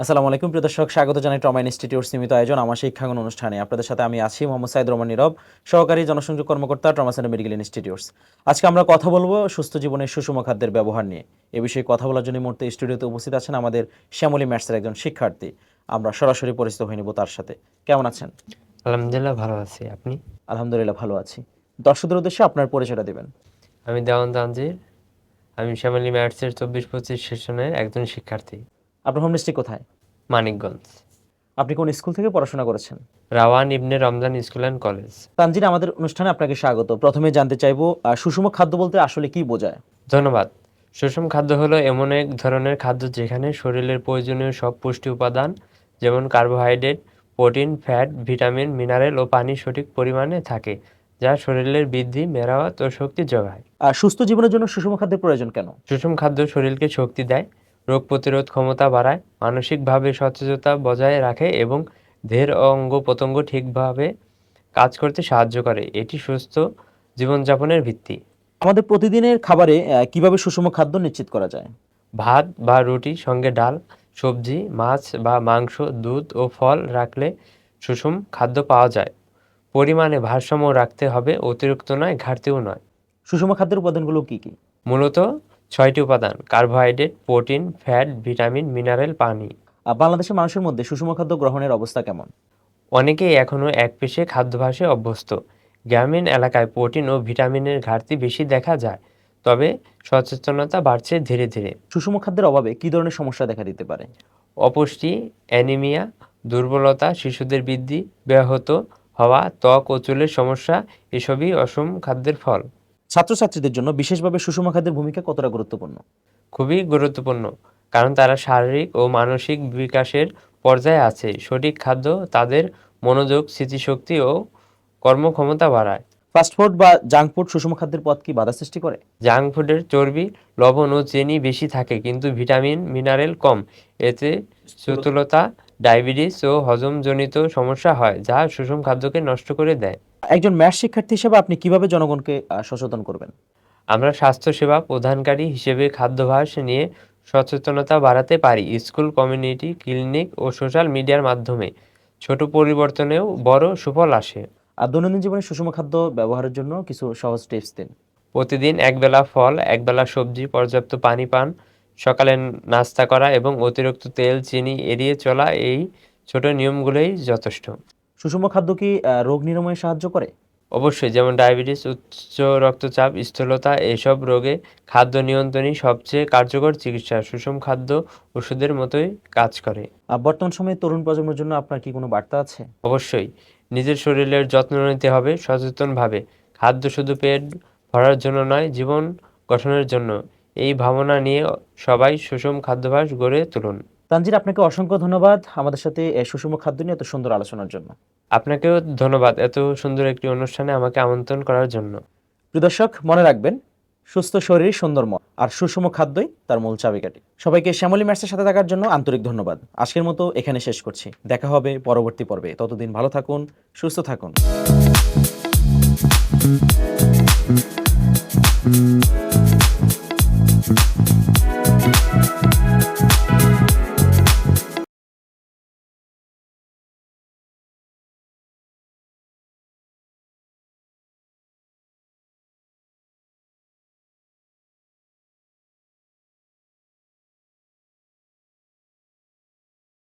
আসসালামু আলাইকুম প্রিয় দর্শক। স্বাগত জানাই ট্রমা ইনস্টিটিউট সীমিত আয়োজন আমার শিক্ষাঙ্গন অনুষ্ঠানে। আপনাদের সাথে আমি আছি মোহাম্মদ সাইদ রহমান নীরব সহকারী জনসংযোগ কর্মকর্তা ট্রমা সেন্টার মেডিকেল ইনস্টিটিউটস আজকে আমরা কথা বলব সুস্থ জীবনের সুষম খাদ্যের ব্যবহার নিয়ে। এ বিষয়ে কথা বলার জন্য মুহূর্তে স্টুডিওতে উপস্থিত আছেন আমাদের শ্যামলী ম্যাথসের একজন শিক্ষার্থী। আমরা সরাসরি পরিচিত হয়ে নিব তার সাথে। কেমন আছেন? আলহামদুলিল্লাহ ভালো আছি। আপনি? আলহামদুলিল্লাহ ভালো আছি। দর্শকদের উদ্দেশ্যে আপনার পরিচয়টা দিবেন। আমি দেওয়ান তানজির। আমি শ্যামালী ম্যাথসের চব্বিশ পঁচিশ সেশনের একজন শিক্ষার্থী। আপনার হোম ডিস্ট্রিক্ট কোথায়? মানিকগঞ্জ। আপনি কোন স্কুল থেকে পড়াশোনা করেছেন? Rawan Ibne Ramzan school and college Tanjin আমাদের অনুষ্ঠানে আপনাকে স্বাগত। প্রথমে জানতে চাইব আহ, সুষম খাদ্য বলতে আসলে কি বোঝায়? ধন্যবাদ। সুষম খাদ্য হলো এমন এক ধরনের খাদ্য যেখানে শরীরের প্রয়োজনীয় সব পুষ্টি উপাদান যেমন carbohydrate protein fat vitamin mineral ও পানি সঠিক পরিমাণে থাকে যা শরীরের বৃদ্ধি মেরামত ও শক্তি যোগায়। আর সুস্থ জীবনের জন্য সুষম খাদ্যের প্রয়োজন কেন? সুষম খাদ্য শরীরকে শক্তি দেয় রোগ প্রতিরোধ ক্ষমতা বাড়ায় মানসিকভাবে সচেতনতা বজায় রাখে এবং দেহের অঙ্গ প্রত্যঙ্গ ঠিকভাবে কাজ করতে সাহায্য করে। এটি সুস্থ জীবনযাপনের ভিত্তি। আমাদের প্রতিদিনের খাবারে কীভাবে সুষম খাদ্য নিশ্চিত করা যায়? ভাত বা রুটি সঙ্গে ডাল সবজি মাছ বা মাংস দুধ ও ফল রাখলে সুষম খাদ্য পাওয়া যায়। পরিমাণে ভারসাম্য রাখতে হবে অতিরিক্ত নয় ঘাটতিও নয়। সুষম খাদ্যের উপাদানগুলো কি কি? মূলত ছয়টি উপাদান carbohydrate protein fat vitamin mineral পানি। বাংলাদেশের মানুষের মধ্যে সুষম খাদ্য গ্রহণের অবস্থা কেমন? অনেকেই এখনও এক পেশে খাদ্যাভ্যাসে অভ্যস্ত। গ্রামীণ এলাকায় প্রোটিন ও ভিটামিনের ঘাটতি বেশি দেখা যায় তবে সচেতনতা বাড়ছে ধীরে ধীরে। সুষম খাদ্যের অভাবে কি ধরনের সমস্যা দেখা দিতে পারে? অপুষ্টি অ্যানিমিয়া দুর্বলতা শিশুদের বৃদ্ধি ব্যাহত হওয়া ত্বক ও চুলের সমস্যা এসবই অসম খাদ্যের ফল। ছাত্রছাত্রীদের জন্য বিশেষভাবে সুষম খাদ্যের ভূমিকা কতটা গুরুত্বপূর্ণ? খুবই গুরুত্বপূর্ণ কারণ তারা শারীরিক ও মানসিক বিকাশের পর্যায়ে আছে। সঠিক খাদ্য তাদের মনোযোগ স্মৃতিশক্তি ও কর্মক্ষমতা বাড়ায়। ফাস্টফুড বা জাঙ্ক ফুড সুষম খাদ্যের পথ কি বাধা সৃষ্টি করে? জাঙ্ক ফুডের চর্বি লবণ ও চিনি বেশি থাকে কিন্তু ভিটামিন মিনারেল কম। এতে চতুলতা ডায়াবেটিস ও হজমজনিত সমস্যা হয় যা সুষম খাদ্যকে নষ্ট করে দেয়। একজন ম্যাথ শিক্ষার্থী হিসেবে আপনি কীভাবে জনগণকে সচেতন করবেন? আমরা স্বাস্থ্যসেবা প্রদানকারী হিসেবে খাদ্যাভ্যাস নিয়ে সচেতনতা বাড়াতে পারি। স্কুল কমিউনিটি ক্লিনিক ও সোশ্যাল মিডিয়ার মাধ্যমে ছোট পরিবর্তনেও বড় সুফল আসে। আর দৈনন্দিন জীবনে সুষম খাদ্য ব্যবহারের জন্য কিছু সহজ টিপস দিন। প্রতিদিন একবেলা ফল একবেলা সবজি পর্যাপ্ত পানি পান সকালে নাস্তা করা এবং অতিরিক্ত তেল চিনি এড়িয়ে চলা এই ছোট নিয়মগুলোই যথেষ্ট। সুষম খাদ্য কি রোগ নিরাময়ে সাহায্য করে? অবশ্যই যেমন ডায়াবেটিস উচ্চ রক্তচাপ স্থূলতা এসব রোগে খাদ্য নিয়ন্ত্রণই সবচেয়ে কার্যকর চিকিৎসা। সুষম খাদ্য ওষুধের মতোই কাজ করে। আর বর্তমান সময়ে তরুণ প্রজন্মের জন্য আপনার কি কোনো বার্তা আছে? অবশ্যই নিজের শরীরের যত্ন নিতে হবে সচেতনভাবে। খাদ্য শুধু পেট ভরার জন্য নয় জীবন গঠনের জন্য। এই ভাবনা নিয়ে সবাই সুষম খাদ্যাভ্যাস গড়ে তুলুন। তানজির আপনাকে অসংখ্য ধন্যবাদ আমাদের সাথে সুষম খাদ্য নিয়ে এত সুন্দর আলোচনার জন্য। আপনাকেও ধন্যবাদ এত সুন্দর একটি অনুষ্ঠানে আমাকে আমন্ত্রণ করার জন্য। দর্শক মনে রাখবেন সুস্থ শরীর সুন্দর মন আর সুষম খাদ্যই তার মূল চাবিকাঠি। সবাইকে শ্যামলী ম্যাচের সাথে থাকার জন্য আন্তরিক ধন্যবাদ। আজকের মতো এখানে শেষ করছি। দেখা হবে পরবর্তী পর্বে। ততদিন ভালো থাকুন সুস্থ থাকুন।